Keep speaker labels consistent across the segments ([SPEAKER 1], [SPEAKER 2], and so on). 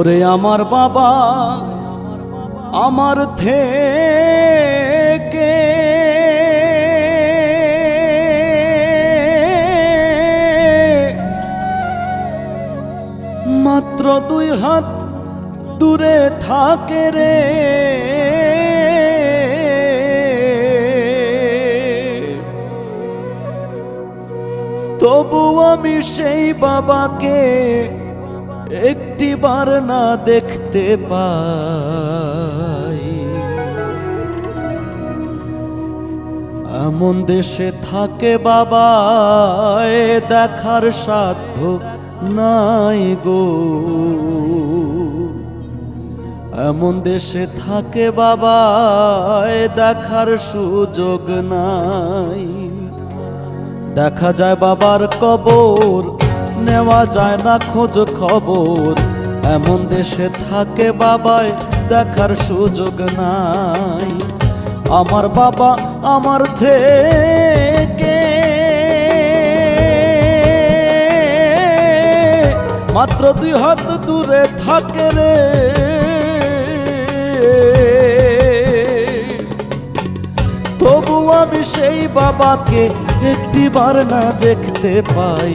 [SPEAKER 1] ওরে আমার বাবা, আমার থেকে। মাত্র দুই হাত দূরে থাকে রে। তবু আমি সেই বাবাকে একটিবার না দেখতে পাই। এমন দেশে থাকে বাবা দেখার সাধ্য নাই গো। এমন দেশে থাকে বাবা দেখার সুযোগ নাই। দেখা যায় বাবার কবর নেওয়া যায় না খোঁজ খবর। এমন দেশে থাকে বাবায় দেখার সুযোগ নাই। আমার বাবা আমার থেকে। মাত্র দুই হাত দূরে থাকে রে। তবু আমি সেই বাবাকে একটিবার না দেখতে পাই।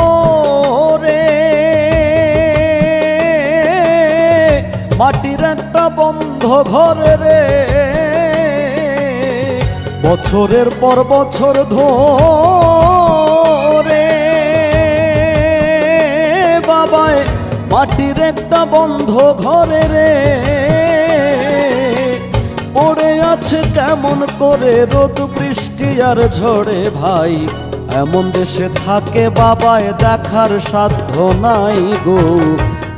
[SPEAKER 1] মাটির একটা বন্ধ ঘরে রে। বছরের পর বছর ধরে বাবায়, মাটির একটা বন্ধ ঘরে রে। পড়ে আছে কেমন করে রোদ, বৃষ্টি আর ঝড়ে ভাই। এমন দেশে থাকে বাবায়, দেখার সাধ্য নাই গো।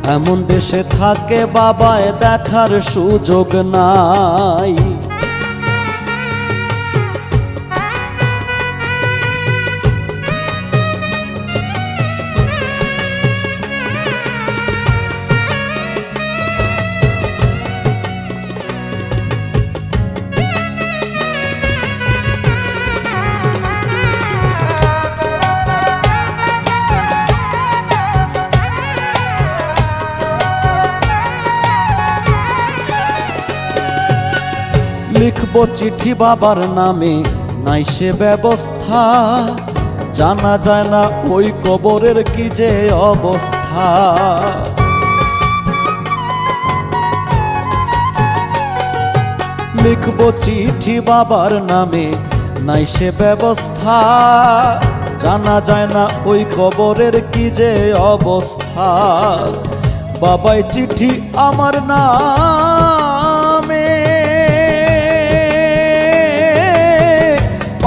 [SPEAKER 1] এমন দেশে থাকে বাবায় দেখার সুযোগ নাই। লিখব চিঠি বাবার নামে, নাই সে ব্যবস্থা। জানা যায় না ওই কবরের কি যে অবস্থা। লিখব চিঠি বাবার নামে, নাই সে ব্যবস্থা। জানা যায় না ওই কবরের কি যে অবস্থা। বাবাই চিঠি আমার নামে।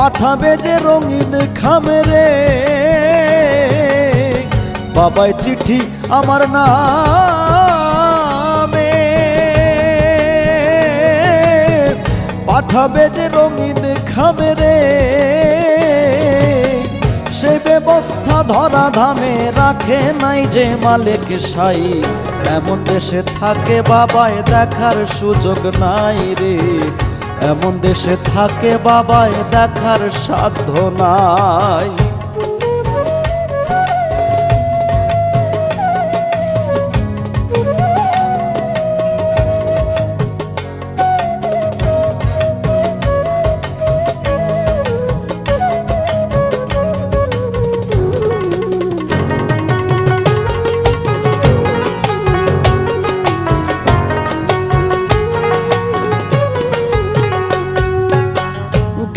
[SPEAKER 1] পাঠাবে যে রঙিন খামেরে। বাবাই চিঠি আমার নামে। পাঠাবে যে রঙিন খামেরে। সে ব্যবস্থা ধরা ধামে রাখে নাই যে মালিক সাই। এমন দেশে থাকে বাবায় দেখার সুযোগ নাই রে। এমন দেশে থাকে বাবায় দেখার সাধ্য নাই।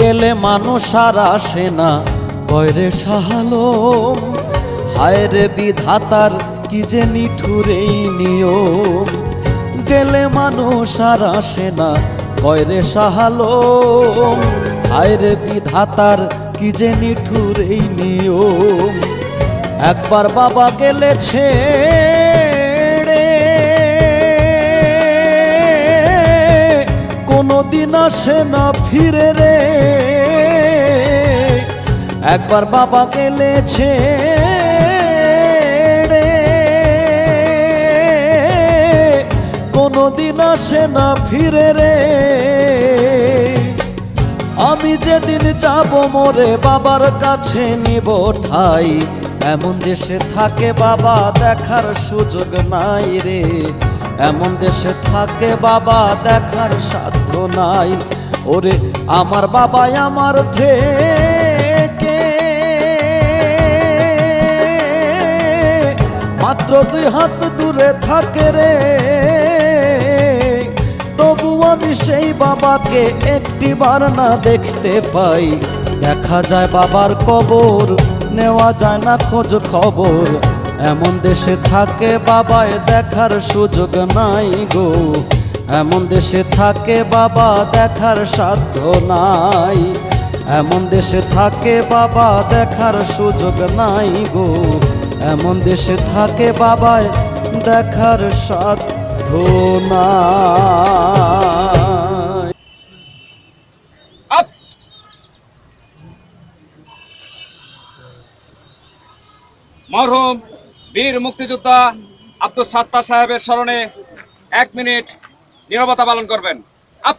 [SPEAKER 1] গেলে মানুষ আর আসে না। কয়রে সাহালম হায় রে বিধাতার কি যে নিঠুরেই নিয়ম। গেলে মানুষ আর আসে না কয়রে সাহালম হায় রে বিধাতার কি যে নিঠুরেই নিয়ম। একবার বাবা গেলে কোনো দিন আসে না ফিরে রে। একবার বাবা গেলে ছেড়ে কোনো দিন আসে না ফিরে রে। আমি যেদিন যাব মোরে বাবার কাছে নিব ঠাই। এমন দেশে থাকে বাবা দেখার সুযোগ নাই রে। এমন দেশে থাকে বাবা, দেখার সাধ্য নাই। ওরে, আমার বাবাই আমার থেকে। মাত্র দুই হাত দূরে থাকে রে। তবু আমি সেই বাবাকে একটি বার না দেখতে পাই। দেখা যায় বাবার কবর, নেওয়া যায় না খোঁজ খবর। এমন দেশে থাকে বাবায় দেখার সুযোগ নাই গো। এমন দেশে থাকে বাবা দেখার সাধ্য নাই। এমন দেশে থাকে বাবা দেখার সুযোগ নাই গো। এমন দেশে থাকে বাবায় দেখার সাধ্য
[SPEAKER 2] আপ! মরহুম! বীর মুক্তিযোদ্ধা আব্দুল সাত্তার সাহেবের স্মরণে এক মিনিট নিরবতা পালন করবেন। আপ